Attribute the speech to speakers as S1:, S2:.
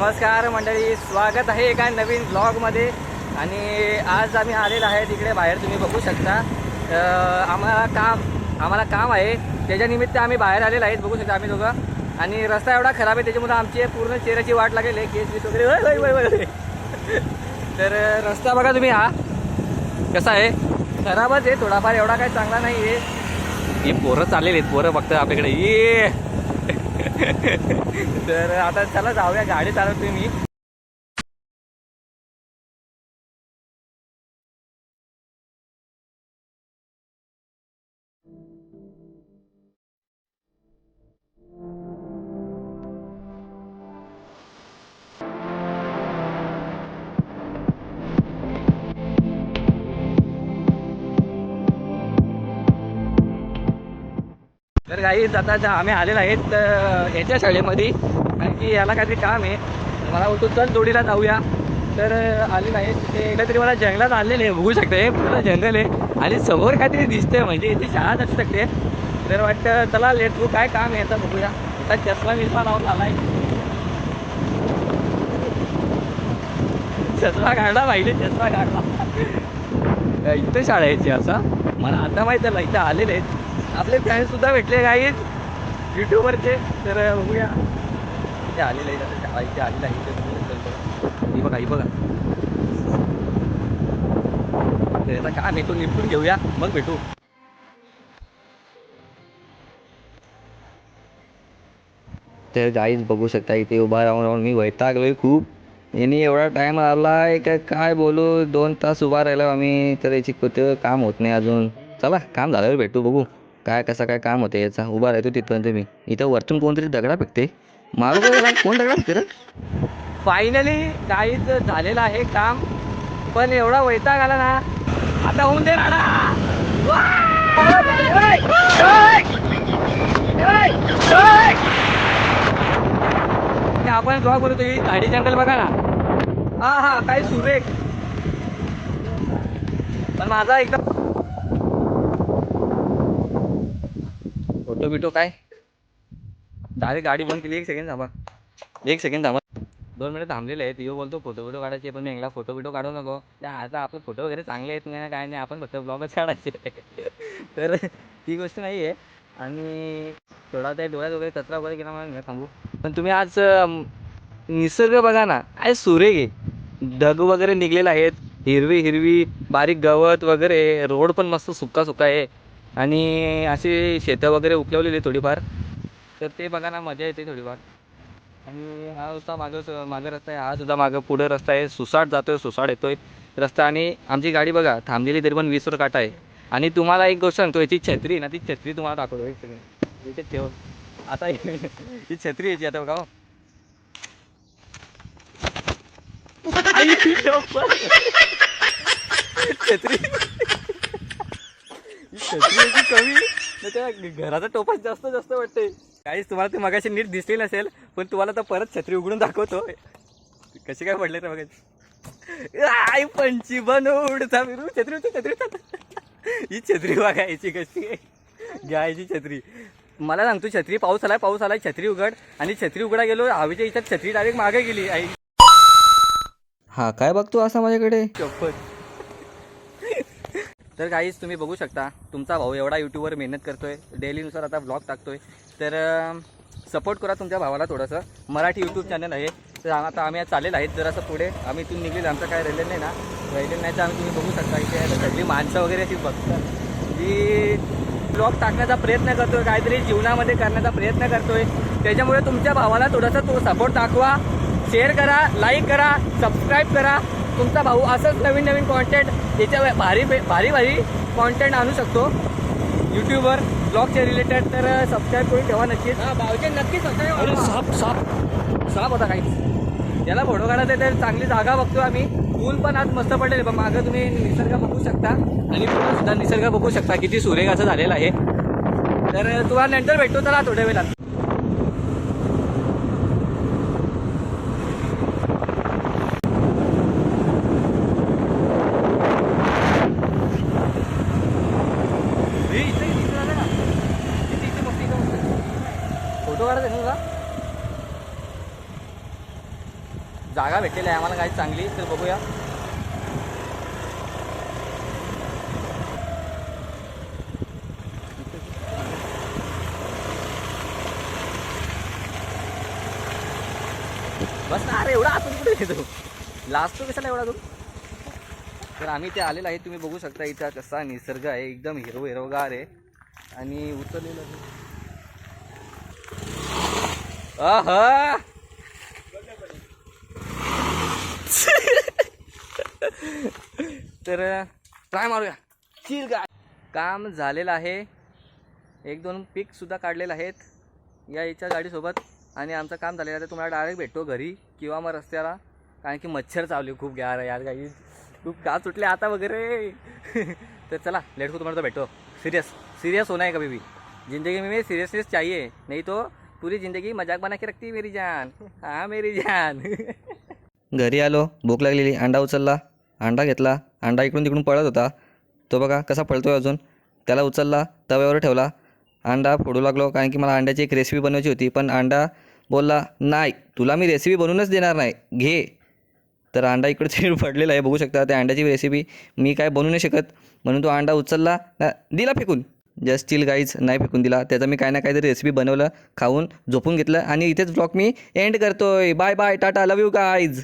S1: नमस्कार मंडळी स्वागत आहे एका नवीन ब्लॉगमध्ये आणि आज आम्ही आलेलो आहे तिकडे बाहेर तुम्ही बघू शकता. आम्हाला काम आम्हाला काम आहे. त्याच्यानिमित्त आम्ही बाहेर आलेलो आहेत बघू शकता आम्ही दोघं. आणि रस्ता एवढा खराब आहे त्याच्यामुळे आमची पूर्ण चेहऱ्याची वाट लागेल आहे केस बीस वगैरे. तर रस्ता बघा तुम्ही हा. कसा आहे? खराबच आहे थोडाफार एवढा काही चांगला नाही आहे हे पोरं चाललेले आहेत पोरं फक्त आपल्याकडे. ये! तर आता चला जाऊया गाडी चालवतोय मी. तर काही आता जा- आम्ही आलेलो आहेत तर याच्या शाळेमध्ये कारण की याला काहीतरी काम आहे. मला बोलतो चल जोडीला जाऊया. तर आले आलेलं आहे तिथे. एकदा तरी मला जंगलात आलेले आहे बघू शकते. पूर्ण जंगल आहे. आणि समोर काहीतरी दिसतंय म्हणजे इथे शाळा असू शकते. तर वाटतं चला लेट तू काय काम आहे आता बघूया. आता चष्मा विस्मा लावून आलाय चष्मा काढला पाहिजे चष्मा काढला. इथं शाळा यायची असा. मला आता माहीत झालं इथं आलेले आहेत. आपले फॅन सुद्धा भेटले काही युट्यूबवरचे तर बघूया. ते आलेले आहेत आता. शाळा इथे आलेलं आहे. इथे ही बघा ही बघा. तर आता नाही तो निपटून घेऊया. मग भेटू. तर गाईच बघू शकता इथे उभा राहून राहून मी वैतागलोय खूप. यांनी एवढा टाईम आलाय का काय बोलू? दोन तास उभा राहिला आम्ही. तर याची कुठं काम होत नाही अजून. चला काम झाल्यावर भेटू बघू. काय कसं काय काम होतं याचा? उभा राहतो तिथपर्यंत मी. इथं वरतून कोणतरी दगडा फेकते मागं बघायला कोण दगडा फेकते फायनली काहीच झालेलं आहे काम पण एवढा वैताग आला ना आता होऊन दे राडा आपण जेव्हा बोलतो ही झाडी जंगल बघा ना. हा हा काय सुरेख. पण माझा एकदम बिटो काय? डायरेक्ट गाडी बंद केली एक सेकंड थांबा. एक सेकंड थांबा. दोन मिनिट थांबलेले आहेत. यो बोलतो फोटो बिटो काढायचे पण मी एकला फोटो बिटो काढू नको. त्या आता आपले फोटो वगैरे चांगले आहेत नाही काय नाही आपण फक्त ब्लॉगच काढायचे तर ती गोष्ट नाही आहे आणि थोडा त्या डोळ्यात वगैरे कचरा वगैरे गेला मला थांबू. पण तुम्ही आज निसर्ग बघा ना आय सूर्य घे ढग वगैरे निघलेले आहेत. हिरवी हिरवी बारीक गवत वगैरे रोड पण मस्त सुका सुका आहे. आणि अशी शेतं वगैरे उकलवलेली आहे थोडीफार. तर ते बघा ना मजा येते थोडीफार. आणि हा रस्ता मागं मागं रस्ता आहे हा सुद्धा मागं पुढं रस्ता आहे. सुसाट जातो आहे सुसाट येतो आहे रस्ता. आणि आमची गाडी बघा थांबलेली तरी पण वीस रुपये काटा आहे. आणि तुम्हाला एक गोष्ट सांगतो याची छत्री आहे ना ती छत्री तुम्हाला दाखवतो. एक सेकंड इथे ठेव. आता ही छत्री यायची आता बघा हो. छत्री. ही कमी त्या घराचा टोपाच जास्त जास्त वाटते काहीच तुम्हाला ते मगाशी नीट दिसली नसेल पण तुम्हाला तर परत छत्री उघडून दाखवतो. कशी काय पडले तर बघा आय पंची बनवड विरू छत्री होती छत्री होती. ही छत्री बघा याची कशी आहे. घ्यायची छत्री. मला सांगतो छत्री पाऊस आलाय पाऊस आलाय छत्री उघड. आणि छत्री उघडा गेलो हवेच्या इथं छत्री डायरेक्ट मागे गेली आई. हा काय बघतो असा माझ्याकडे? तर काहीच तुम्ही बघू शकता तुमचा भाऊ एवढा यूट्यूबवर मेहनत करतोय डेलीनुसार आता ब्लॉग टाकतोय. तर सपोर्ट करा तुमच्या भावाला थोडंसं. मराठी यूट्यूब चॅनल आहे. तर आता आम्ही आज चाललेलं आहेत जरासं पुढे. आम्ही इथून निघलेलं आमचं काय राहिलेलं नाही ना. राहिलेलं नाही तर आम्ही तुम्ही बघू शकता इथे. सगळी माणसं वगैरे अशी बघतात. जी ब्लॉग टाकण्याचा प्रयत्न करतोय काहीतरी जीवनामध्ये करण्याचा प्रयत्न करतोय त्याच्यामुळे तुमच्या भावाला थोडासा तो सपोर्ट दाखवा. शेअर करा लाईक करा सबस्क्राईब करा. तुमचा भाऊ असंच नवीन नवीन कॉन्टेंट याच्या भारी भारी भारी कॉन्टेंट आणू शकतो. यूट्यूबवर ब्लॉगच्या रिलेटेड तर सबस्क्राईब करून ठेवा नक्कीच. भाऊचे नक्कीच अरे साप साप. साप होता काही. याला फोटो काढायचा आहे तर चांगली जागा बघतो आम्ही. ऊन पण आज मस्त पडलेले. पण मागं तुम्ही निसर्ग बघू शकता. आणि सुद्धा निसर्ग बघू शकता. किती सुरेख असं झालेलं आहे. तर तुम्हाला नंतर भेटतो चला थोड्या वेळात. हे इथे इथे झालं ना. इथे इथे मस्त इथे फोटो काढायचा ना तुला जागा भेटलेली आहे आम्हाला काही चांगली तर बघूया. बस ना अरे एवढा आतून कुठे येतो लास्ट कशाला एवढा तू तर आम्ही ते आलेलं आहे. तुम्ही बघू शकता इथं कसा निसर्ग आहे. एकदम हिरव हिरवगार आहे. आणि उतरलेलं आहे. तर ट्राय मारूया. ठीक काय काम झालेलं आहे. एक दोन पीक सुद्धा आहेत. या याच्या गाडीसोबत. आणि आमचं काम झालेलं आहे. तर तुम्हाला डायरेक्ट भेटतो घरी किंवा मग रस्त्याला. कारण की मच्छर चावले खूप ग्यार यार काही खूप का सुटले आता वगैरे. तर चला लेट को तुम्हाला तो भेटो सीरियस सीरियस होना है कभी भी. ज़िंदगी में सीरियसनेस चाहिए. नहीं तो पूरी ज़िंदगी मजाक बना के रखती है मेरी जान. हा मेरी जान. घरी आलो भूक लागलेली अंडा उचलला अंडा घेतला अंडा इकडून तिकडून पळत होता. तो बघा कसा पळतोय अजून. त्याला उचलला तव्यावर ठेवला. अंडा फोडू लागलो कारण की मला अंड्याची एक रेसिपी बनवायची होती पण अंडा बोलला नाही तुला मी रेसिपी बनवूनच देणार नाही. घे. तर अंडा इकडे तिकडे पडलेला आहे बघू शकता. त्या अंड्याची रेसिपी मी काय बनवू नाही शकत. म्हणून तो अंडा उचलला दिला फेकून. जस्ट स्टील गाईज नाही फेकून दिला. त्याचा मी काय ना काहीतरी रेसिपी बनवलं खाऊन झोपून घेतलं. आणि इथेच ब्लॉग मी एंड करतोय. Bye bye tata love you guys